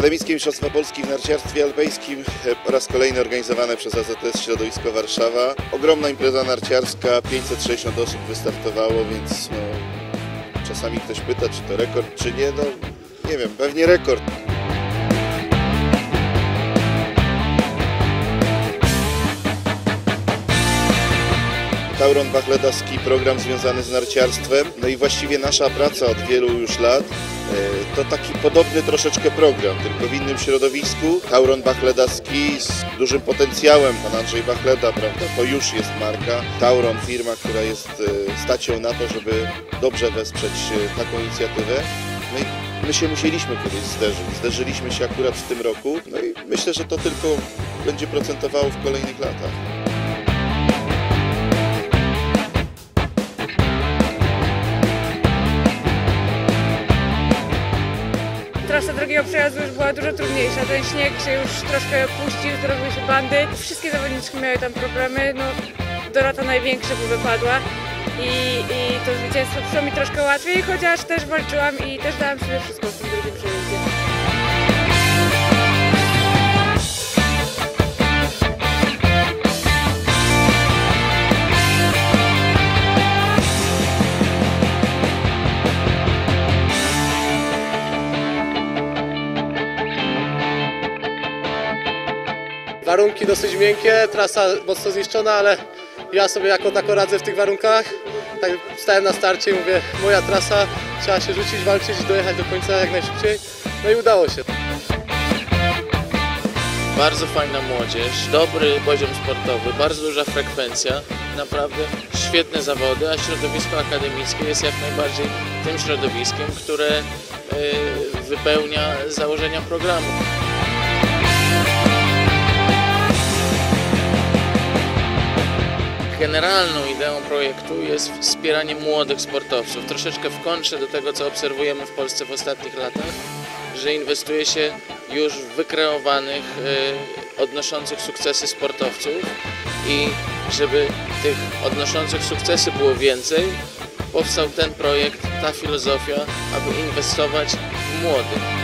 Akademickie Mistrzostwa Polski w narciarstwie alpejskim e, po raz kolejny organizowane przez AZS Środowisko Warszawa. Ogromna impreza narciarska, 560 osób wystartowało, więc no, czasami ktoś pyta, czy to rekord, czy nie. No nie wiem, pewnie rekord. Tauron Bachledaski, program związany z narciarstwem. No i właściwie nasza praca od wielu już lat e, to taki podobny troszeczkę program, tylko w innym środowisku. Tauron Bachledaski z dużym potencjałem, pan Andrzej Bachleda, prawda, to już jest marka. Tauron, firma, która jest e, stacją na to, żeby dobrze wesprzeć e, taką inicjatywę. No i my się musieliśmy kiedyś zderzyć. Zderzyliśmy się akurat w tym roku. No i myślę, że to tylko będzie procentowało w kolejnych latach. Trasa drugiego przejazdu już była dużo trudniejsza. Ten śnieg się już troszkę puścił, zrobiły się bandy. Wszystkie zawodniczki miały tam problemy. No, Dorota największa by wypadła. I, I to zwycięstwo przyszło mi troszkę łatwiej, chociaż też walczyłam i też dałam sobie wszystko w tym drugim przejeździe. Warunki dosyć miękkie, trasa mocno zniszczona, ale ja sobie jako tako radzę w tych warunkach. Tak stałem na starcie i mówię, moja trasa, trzeba się rzucić, walczyć i dojechać do końca jak najszybciej. No i udało się. Bardzo fajna młodzież, dobry poziom sportowy, bardzo duża frekwencja, naprawdę świetne zawody, a środowisko akademickie jest jak najbardziej tym środowiskiem, które e, wypełnia założenia programu. Generalną ideą projektu jest wspieranie młodych sportowców, troszeczkę w kontrze do tego, co obserwujemy w Polsce w ostatnich latach, że inwestuje się już w wykreowanych, y, odnoszących sukcesy sportowców i żeby tych odnoszących sukcesy było więcej, powstał ten projekt, ta filozofia, aby inwestować w młodych.